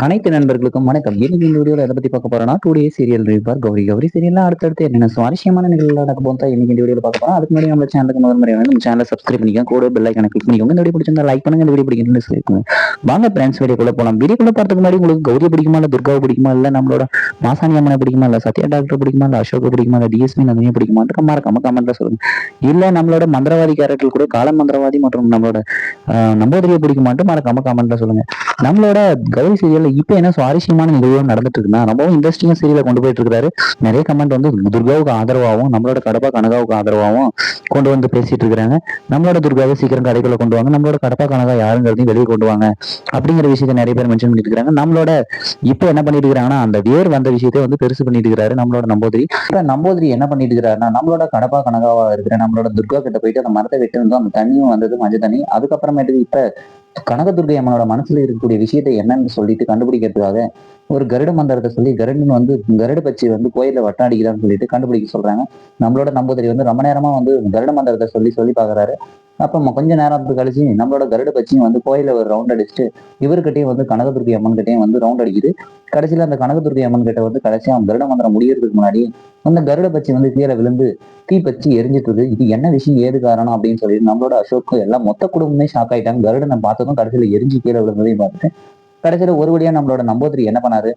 அனைத்து நண்பர்களுக்கும் வணக்கம். இன்னைக்கு இந்த எதை பத்தி பார்க்க போறோம்னா today serial review Gauri. Gauri serial அடுத்தடுத்து என்னென்ன சுவாரஸ்யமான நிகழ்வுகள் நடக்க போகுதா இன்னைக்கு இந்த வீடியோல பார்க்க போறோம். அதுக்கு முன்னாடி நம்ம சேனலுக்கு முதல் முறை நம்ம சேனலை சப்ஸ்கிரைப் பண்ணிக்கோங்க. கூட பெல் ஐக்கனை கிளிக் பண்ணிக்கோங்க. இந்த வீடியோ பிடிச்சிருந்தா லைக் பண்ணுங்க. இந்த வீடியோ பிடிக்கணும்னு சொல்லிக்கோங்க வாங்க ஃப்ரெண்ட்ஸ் வீடியோக்குள்ள போகலாம் வீடியோக்குள்ள பார்த்துக்கு முன்னாடி உங்களுக்கு கௌரி பிடிக்குமா இல்ல துர்காவை பிடிக்குமா இல்ல நம்மளோட மாசாணி அம்மனை பிடிக்குமா இல்ல சத்யா டாக்டர் பிடிக்குமா இல்ல அசோக் பிடிக்குமா இல்ல டிஎஸ்பி நந்தினியை பிடிக்குமான்னு மறக்காம கமெண்ட்ல சொல்லுங்க. இல்ல நம்மளோட மந்திரவாதி கேரக்டர் கூட கால மந்திரவாதி மற்றும் நம்மளோட ஆஹ், பிடிக்குமான்ட்டு மறக்காம கமெண்ட்ல சொல்லுங்க. நம்மளோட கௌரி சீரியல் இப்போ என்ன சுவாரஸ்யமான நிகழ்வு நடந்துட்டு இருக்குன்னா ரொம்பவும் இன்ட்ரெஸ்டிங்கா சீரியலை கொண்டு போயிட்டு இருக்காரு நிறைய கமெண்ட் வந்து துர்காவுக்கு ஆதரவாகவும் நம்மளோட கடப்பா கனகாவுக்கு ஆதரவாகவும் கொண்டு வந்து பேசிட்டு இருக்கிறாங்க நம்மளோட துர்காவை சீக்கிரம் கடைக்குள்ள கொண்டு வாங்க நம்மளோட கடப்பா கனகா யாருங்கிறதையும் வெளியே கொண்டு வாங்க அப்படிங்கிற விஷயத்த நிறைய பேர் மென்ஷன் பண்ணிட்டு இருக்காங்க நம்மளோட இப்போ என்ன பண்ணிட்டு இருக்கிறாங்கன்னா அந்த வேர் வந்த விஷயத்தை வந்து பெருசு பண்ணிட்டு இருக்காரு நம்மளோட நம்போதிரி. இப்போ நம்போதிரி என்ன பண்ணிட்டு இருக்கிறாருன்னா நம்மளோட கடப்பா கனகாவா இருக்கிற நம்மளோட துர்கா கிட்ட போயிட்டு அந்த மரத்தை விட்டு வந்து அந்த தண்ணியும் வந்தது மஞ்சள் தண்ணி அதுக்கப்புறமேட்டு இப்ப கனகதுர்கை அம்மனோட மனசுல இருக்கக்கூடிய விஷயத்தை என்னன்னு சொல்லிட்டு கண்டுபிடிக்கிறதுக்காக ஒரு கருட மந்திரத்தை சொல்லி கருடன் வந்து கருட பச்சி வந்து கோயில வட்டம் அடிக்கிறான்னு சொல்லிட்டு கண்டுபிடிக்க சொல்றாங்க. நம்மளோட நம்பூதிரி வந்து ரொம்ப நேரமா வந்து கருட மந்திரத்தை சொல்லி சொல்லி பாக்குறாரு அப்ப கொஞ்ச நேரம் கழிச்சு நம்மளோட கருட பச்சியும் வந்து கோயில ஒரு ரவுண்ட் அடிச்சுட்டு இவர்கிட்டயும் வந்து கனகதுர்கை அம்மன் கிட்டயும் வந்து ரவுண்ட் அடிக்குது. கடைசியில அந்த கனகதுர்கை அம்மன் கிட்ட வந்து கடைசியா அவன் கருட மந்திரம் முடியறதுக்கு முன்னாடி அந்த கருட பச்சி வந்து கீழே விழுந்து தீ பச்சி எரிஞ்சிட்டு இது என்ன விஷயம்? ஏது காரணம்? அப்படின்னு சொல்லி நம்மளோட அசோக்கு எல்லாம் மொத்த குடும்பமே ஷாக் ஆயிட்டாங்க. கருடனை பார்த்ததும் கடைசியில எரிஞ்சு கீழே விழுந்ததையும் பார்த்துட்டு கடைசியில ஒரு வழியா நம்மளோட நம்பூதிரி என்ன பண்ணாரு?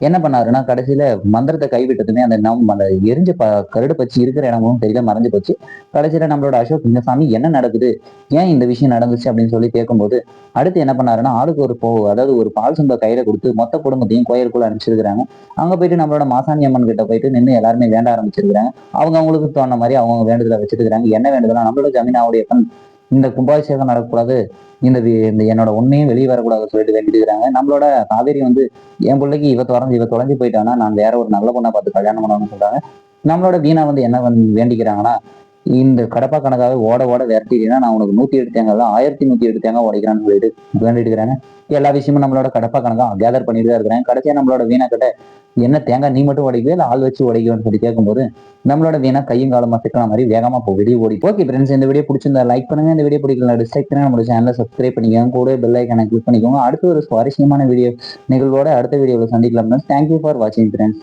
என்ன பண்ணாருன்னா கடைசியில மந்திரத்தை கைவிட்டதுமே அந்த நம்ம அந்த எரிஞ்ச ப கருடு பச்சி இருக்கிற இடமும் தெரியல மறைஞ்சு போச்சு. கடைசியில நம்மளோட அசோக் இந்த சாமி என்ன நடக்குது? ஏன் இந்த விஷயம் நடந்துச்சு? அப்படின்னு சொல்லி கேட்கும்போது அடுத்து என்ன பண்ணாருன்னா ஆளுக்கு ஒரு போ அதாவது ஒரு பால் சொந்த கையில கொடுத்து மொத்த குடும்பத்தையும் கோயிலுக்குள்ள அனுப்பிச்சிருக்காங்க அங்க போயிட்டு நம்மளோட மாசாணி அம்மன் கிட்ட போயிட்டு நின்று எல்லாருமே வேண்ட ஆரம்பிச்சிருக்காங்க அவங்க அவங்களுக்கு தோணுன மாதிரி அவங்க வேண்டுதலை வச்சிருக்காங்க என்ன வேண்டுதலாம் நம்மளோட ஜமீனாவுடைய பண் இந்த கும்பாபிஷேகம் நடக்கக்கூடாது. இந்த இந்த என்னோட உண்மையும் வெளியே வரக்கூடாதுன்னு சொல்லிட்டு வேண்டிட்டு நம்மளோட காவேரி வந்து என் பிள்ளைக்கு இவ தொடர்ந்து இவ தொலைஞ்சு போயிட்டானா நான் வேற ஒரு நல்ல பொண்ணை பார்த்து கல்யாணம் பண்ணணும்னு சொல்றாங்க. நம்மளோட வீணா வந்து என்ன வந்து வேண்டிக்கிறாங்கன்னா இந்த கடப்பா கணக்காக ஓட ஓட விரட்டிட்டீங்கன்னா நான் உனக்கு நூத்தி எட்டு தேங்காய் தான் ஆயிரத்தி நூத்தி எட்டு தேங்காய் உடைக்கிறான்னு சொல்லிட்டு வேண்டிட்டு இருக்கிறாங்க. எல்லா விஷயமும் நம்மளோட கடப்பா கணக்கா கேதர் பண்ணிட்டு தான் இருக்கிறாங்க கடைசியா நம்மளோட வீணா கிட்ட என்ன தேங்காய் நீ மட்டும் உடைக்கவே இல்லை ஆள் வச்சு உடைக்கணும்னு சொல்லி கேட்கும்போது நம்மளோட வீணா கையும் காலமா சிக்கிற மாதிரி வேகமா போ வெளியே ஓடி. ஓகே ஃப்ரெண்ட்ஸ் இந்த வீடியோ பிடிச்சிருந்தா லைக் பண்ணுங்க. இந்த வீடியோ பிடிக்கல டிஸ்லைக் பண்ணி நம்மளோட சேனலை சப்ஸ்கிரைப் பண்ணிக்கோங்க. கூட பெல் ஐக்கனை கிளிக் பண்ணிக்கோங்க. அடுத்து ஒரு சுவாரஸ்யமான வீடியோ நிகழ்வோட அடுத்த வீடியோவில் சந்திக்கலாம் தேங்க்யூ ஃபார் வாட்சிங் ஃப்ரெண்ட்ஸ்